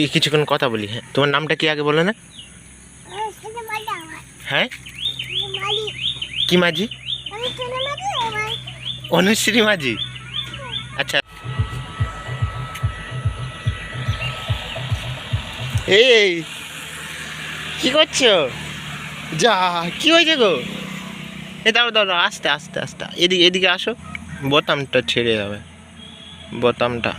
কি কিছুক্ষণ কথা বলি হ্যাঁ? তোমার নামটা কি আগে বলো না? হ্যাঁ? কি মাঝি? অনুশ্রী মাঝি। আচ্ছা। এই কি করছ? যা কি হয়েছে গো? এ দাঁড়ো দাঁড়ো আস্তে আস্তে আস্তে। এদিকে এদিকে আসো। বোতামটা ছেড়ে যাবে। বোতামটা।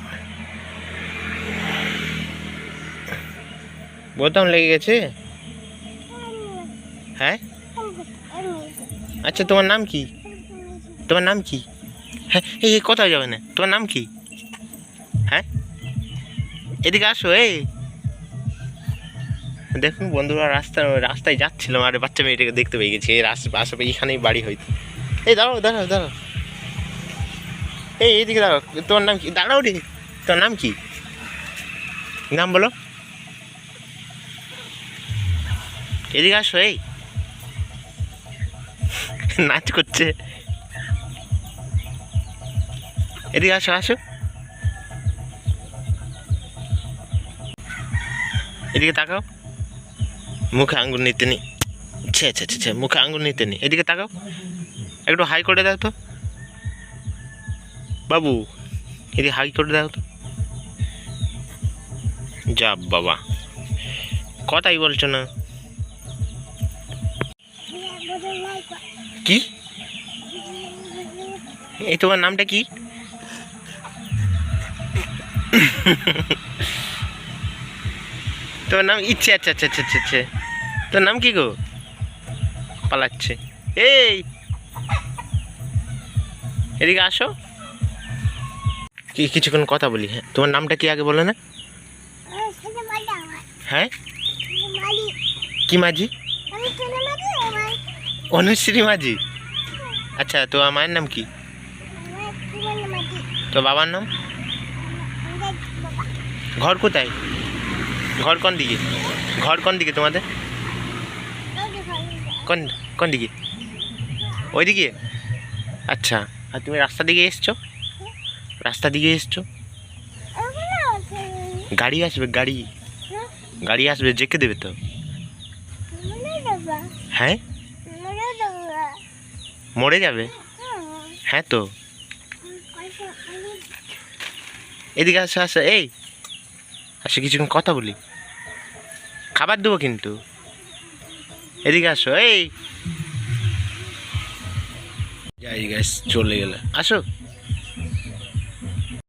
বোতাম লেগে গেছে? হ্যাঁ? আচ্ছা তোমার নাম কি? তোমার নাম কি? হ্যাঁ এই কোথাও যাবে না। তোমার নাম কি? হ্যাঁ? এদিকে আসো, এই। দেখুন বন্ধুরা রাস্তা রাস্তায় যাচ্ছিলাম, আর বাচ্চা মেয়েটাকে দেখতে পেয়ে গেছি। এই রাস্তা আশেপাশে এখানেই বাড়ি হয়তো। এই, দাঁড়াও দাঁড়াও দাঁড়াও। এই, এইদিকে দাঁড়াও। তোমার নাম কি? দাঁড়াও রে। তোর নাম কি? নাম বলো। এদিকে আসো, এই। নাচ করছে। এদিকে আসো আসো। এদিকে তাকাও। মুখে আঙ্গুর নিতে নি ছে ছে ছে মুখে আঙ্গুর নিতে নি এদিকে তাকাও। একটু হাই করে দাও তো। বাবু, এদিকে হাই করে দাও তো। যা বাবা। কথাই বলছো না। কি? এই তোমার নামটা কি? তোমার নাম ইচ্ছে আচ্ছা আচ্ছা আচ্ছা আচ্ছা আচ্ছা। তোর নাম কি গো? পালাচ্ছে। এই! এদিকে আসো। কি কিছুক্ষণ কথা বলি হ্যাঁ। তোমার নামটা কি আগে বলে না? হ্যাঁ কি মাঝি। অনুশ্রী মাঝি? আচ্ছা তো মায়ের নাম কি? তো বাবার নাম? ঘর কোথায়? ঘর কোন দিকে? ঘর কোন দিকে তোমাদের? কোন কোন দিকে? ওই দিকে? আচ্ছা আর তুমি রাস্তা দিকে এসছো? রাস্তা দিকে এসছো? গাড়ি আসবে, গাড়ি। গাড়ি আসবে জেকে দেবে তো? হ্যাঁ? মরে যাবে। হ্যাঁ তো। এদিকে আসো আসো এই। আসো কিছুক্ষণ কথা বলি। খাবার দেবো কিন্তু। এদিকে আসো এই। যাই গাছ চলে গেলে। আসো।